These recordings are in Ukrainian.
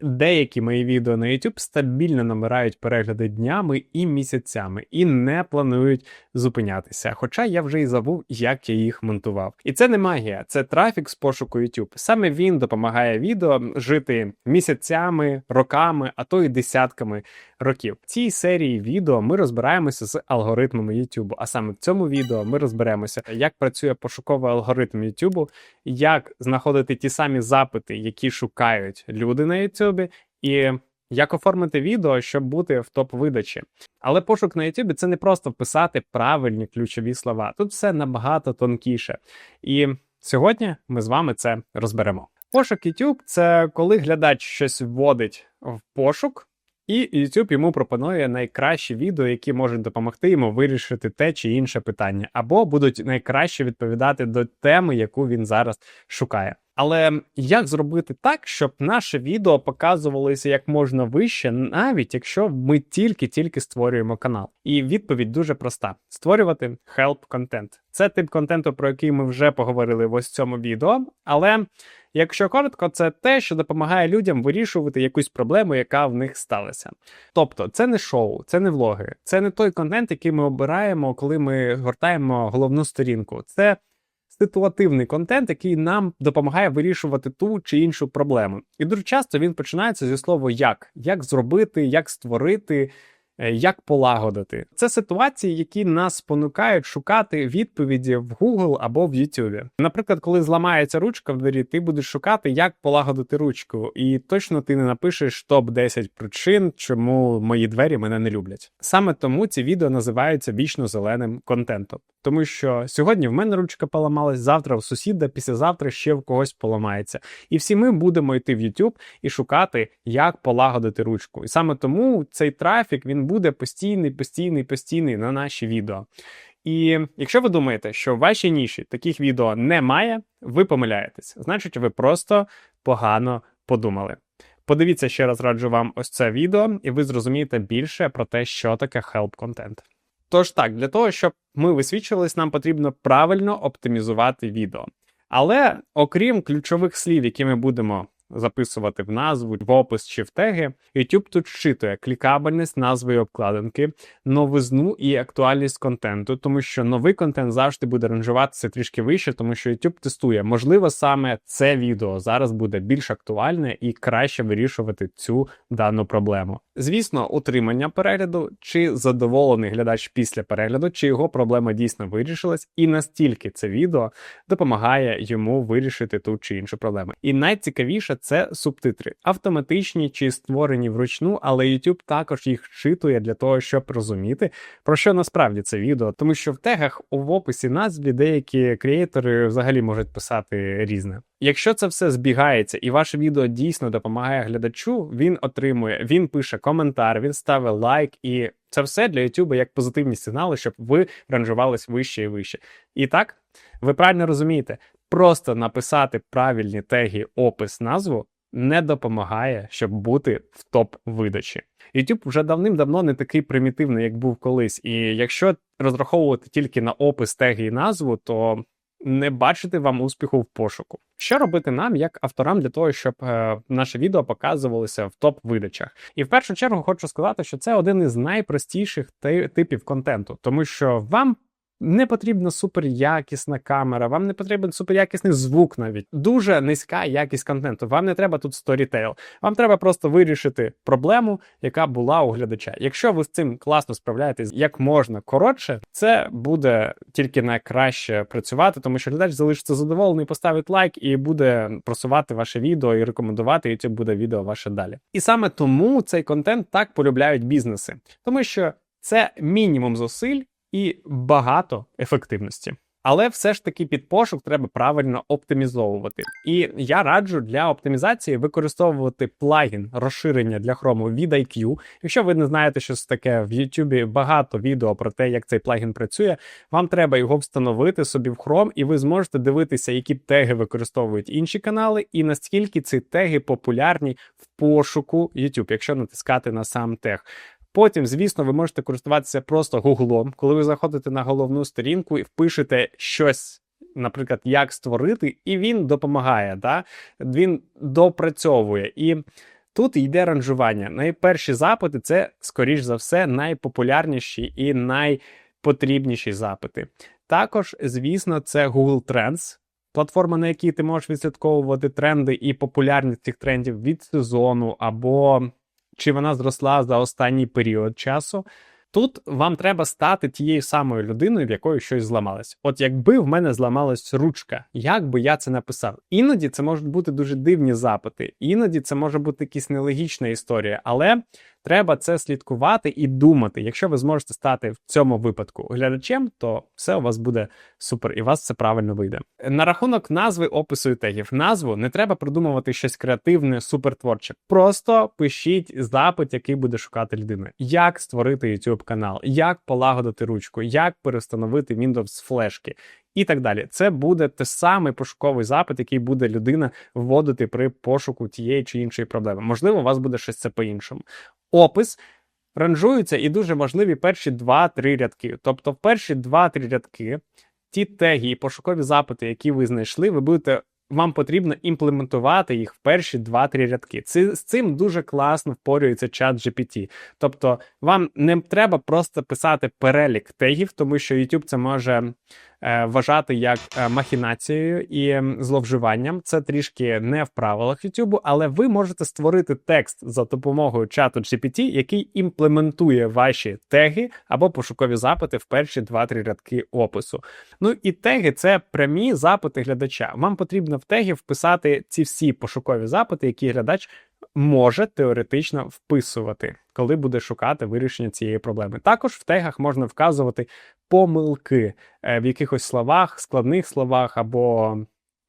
Деякі мої відео на YouTube стабільно набирають перегляди днями і місяцями і не планують зупинятися. Хоча я вже і забув, як я їх монтував. І це не магія, це трафік з пошуку YouTube. Саме він допомагає відео жити місяцями, роками, а то й десятками років. В цій серії відео ми розбираємося з алгоритмами YouTube. А саме в цьому відео ми розберемося, як працює пошуковий алгоритм YouTube, як знаходити ті самі запити, які шукають люди на YouTube, і як оформити відео, щоб бути в топ видачі. Але пошук на YouTube це не просто вписати правильні ключові слова. Тут все набагато тонкіше. І сьогодні ми з вами це розберемо. Пошук YouTube – це коли глядач щось вводить в пошук. І YouTube йому пропонує найкращі відео, які можуть допомогти йому вирішити те чи інше питання, або будуть найкраще відповідати до теми, яку він зараз шукає. Але як зробити так, щоб наше відео показувалося як можна вище, навіть якщо ми тільки-тільки створюємо канал? І відповідь дуже проста: створювати help контент. Це тип контенту, про який ми вже поговорили в ось цьому відео. Але якщо коротко, це те, що допомагає людям вирішувати якусь проблему, яка в них сталася. Тобто, це не шоу, це не влоги, це не той контент, який ми обираємо, коли ми гортаємо головну сторінку. Це ситуативний контент, який нам допомагає вирішувати ту чи іншу проблему. І дуже часто він починається зі слова як, як зробити, як створити. Е, як полагодити це ситуації, які нас спонукають шукати відповіді в Google або в YouTube. Наприклад, коли зламається ручка в двері, ти будеш шукати, як полагодити ручку, і точно ти не напишеш топ 10 причин, чому мої двері мене не люблять. Саме тому ці відео називаються вічно зеленим контентом, тому що сьогодні в мене ручка поламалась, завтра в сусіда, післязавтра ще в когось поламається. І всі ми будемо йти в YouTube і шукати, як полагодити ручку. І саме тому цей трафік він буде постійний, постійний, постійний на наші відео. І якщо ви думаєте, що в вашій ніші таких відео немає, ви помиляєтесь. Значить, ви просто погано подумали. Подивіться ще раз раджу вам ось це відео, і ви зрозумієте більше про те, що таке help контент. Тож так, для того, щоб ми висвічувались, нам потрібно правильно оптимізувати відео. Але окрім ключових слів, які ми будемо записувати в назву, в опис чи в теги. YouTube тут щитує клікабельність назви і обкладинки, новизну і актуальність контенту, тому що новий контент завжди буде ранжуватися трішки вище, тому що YouTube тестує. Можливо, саме це відео зараз буде більш актуальне і краще вирішувати цю дану проблему. Звісно, утримання перегляду, чи задоволений глядач після перегляду, чи його проблема дійсно вирішилась, і настільки це відео допомагає йому вирішити ту чи іншу проблему. І найцікавіше це субтитри, автоматичні чи створені вручну, але YouTube також їх читує для того, щоб розуміти, про що насправді це відео, тому що в тегах в описі назві деякі креатори взагалі можуть писати різне. Якщо це все збігається і ваше відео дійсно допомагає глядачу, він отримує, він пише коментар, він ставить лайк, і це все для YouTube як позитивні сигнали, щоб ви ранжувались вище і вище. І так, ви правильно розумієте, просто написати правильні теги, опис, назву не допомагає, щоб бути в топ видачі. YouTube вже давним-давно не такий примітивний, як був колись. І якщо розраховувати тільки на опис теги і назву, то не бачити вам успіху в пошуку. Що робити нам, як авторам, для того, щоб е, наше відео показувалося в топ-видачах? І в першу чергу хочу сказати, що це один із найпростіших типів контенту, тому що вам не потрібна суперякісна камера, вам не потрібен суперякісний звук навіть. Дуже низька якість контенту. Вам не треба тут сторітейл. Вам треба просто вирішити проблему, яка була у глядача. Якщо ви з цим класно справляєтесь як можна коротше, це буде тільки найкраще працювати, тому що глядач залишиться задоволений, поставить лайк і буде просувати ваше відео і рекомендувати, це буде відео ваше далі. І саме тому цей контент так полюбляють бізнеси, тому що це мінімум зусиль і багато ефективності. Але все ж таки під пошук треба правильно оптимізовувати. І я раджу для оптимізації використовувати плагін розширення для Chrome від IQ. Якщо ви не знаєте, що це таке в YouTube багато відео про те, як цей плагін працює. Вам треба його встановити собі в Chrome, і ви зможете дивитися, які теги використовують інші канали, і наскільки ці теги популярні в пошуку YouTube, якщо натискати на сам тег. Потім, звісно, ви можете користуватися просто гуглом, коли ви заходите на головну сторінку і впишете щось. Наприклад, як створити, і він допомагає, да? він допрацьовує. І Тут йде ранжування. Найперші запити це, скоріш за все, найпопулярніші і найпотрібніші запити. Також, звісно, це Google Trends, платформа, на якій ти можеш відслідковувати тренди і популярність цих трендів від сезону, або чи вона зросла за останній період часу. Тут вам треба стати тією самою людиною, в якої щось зламалось. От якби в мене зламалась ручка, як би я це написав? Іноді це можуть бути дуже дивні запити, іноді це може бути якась нелогічна історія, але треба це слідкувати і думати. Якщо ви зможете стати в цьому випадку глядачем, то все у вас буде супер, і вас це правильно вийде. На рахунок назви, опису і тегів. Назву не треба придумувати щось креативне, супертворче. Просто пишіть запит, який буде шукати людина. Як створити YouTube канал, як полагодити ручку, як перестановити Windows флешки. І так далі, це буде те самий пошуковий запит, який буде людина вводити при пошуку тієї чи іншої проблеми. Можливо, у вас буде щось це по-іншому. Опис ранжуються і дуже важливі перші 2-3 рядки. Тобто, в перші 2-3 рядки ті теги і пошукові запити, які ви знайшли, ви будете. Вам потрібно імплементувати їх в перші 2-3 рядки. Це, з цим дуже класно впорюється чат GPT. Тобто, вам не треба просто писати перелік тегів, тому що YouTube це може вважати як е, махінацією і зловживанням. Це трішки не в правилах YouTube, але ви можете створити текст за допомогою чату GPT, який імплементує ваші теги або пошукові запити в перші 2-3 рядки опису. Ну і теги це прямі запити глядача. Вам потрібно в теги вписати ці всі пошукові запити, які глядач може теоретично вписувати, коли буде шукати вирішення цієї проблеми. Також в тегах можна вказувати помилки е, в якихось словах, складних словах або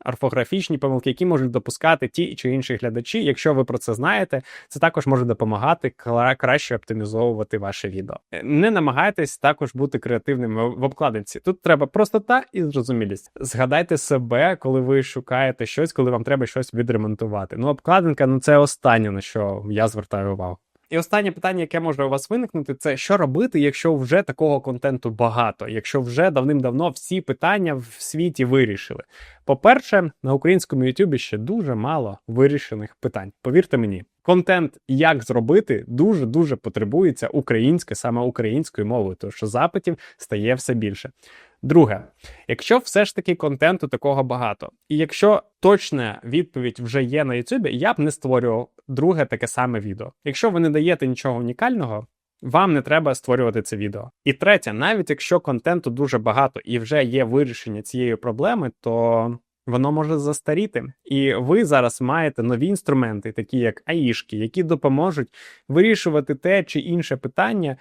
орфографічні помилки, які можуть допускати ті чи інші глядачі. Якщо ви про це знаєте, це також може допомагати кра- краще оптимізовувати ваше відео. Е, Не намагайтесь також бути креативними в обкладинці. Тут треба простота і зрозумілість. Згадайте себе, коли ви шукаєте щось, коли вам треба щось відремонтувати. Ну, обкладинка ну це останнє на що я звертаю увагу. І останнє питання, яке може у вас виникнути, це що робити, якщо вже такого контенту багато, якщо вже давним-давно всі питання в світі вирішили. По-перше, на українському Ютубі ще дуже мало вирішених питань. Повірте мені, контент, як зробити, дуже дуже потребується українське, саме українською мовою, тому що запитів стає все більше. Друге, якщо все ж таки контенту такого багато, і якщо точна відповідь вже є на Ютубі, я б не створював друге таке саме відео. Якщо ви не даєте нічого унікального, вам не треба створювати це відео. І третє, навіть якщо контенту дуже багато і вже є вирішення цієї проблеми, то воно може застаріти. І ви зараз маєте нові інструменти, такі як аїшки, які допоможуть вирішувати те чи інше питання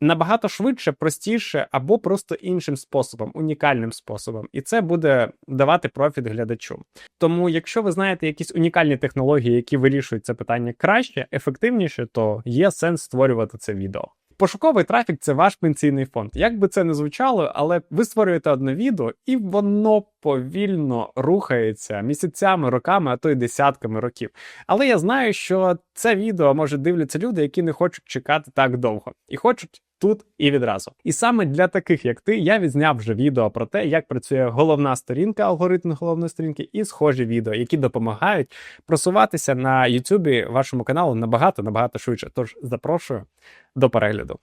набагато швидше, простіше або просто іншим способом, унікальним способом. І це буде давати профіт глядачу. Тому, якщо ви знаєте якісь унікальні технології, які вирішують це питання краще, ефективніше, то є сенс створювати це відео. Пошуковий трафік це ваш пенсійний фонд. Як би це не звучало, але ви створюєте одне відео, і воно повільно рухається місяцями, роками, а то й десятками років. Але я знаю, що це відео може дивляться люди, які не хочуть чекати так довго і хочуть. Тут і відразу. І саме для таких, як ти, я відзняв вже відео про те, як працює головна сторінка, алгоритм головної сторінки, і схожі відео, які допомагають просуватися на YouTube вашому каналу набагато набагато швидше. Тож запрошую до перегляду.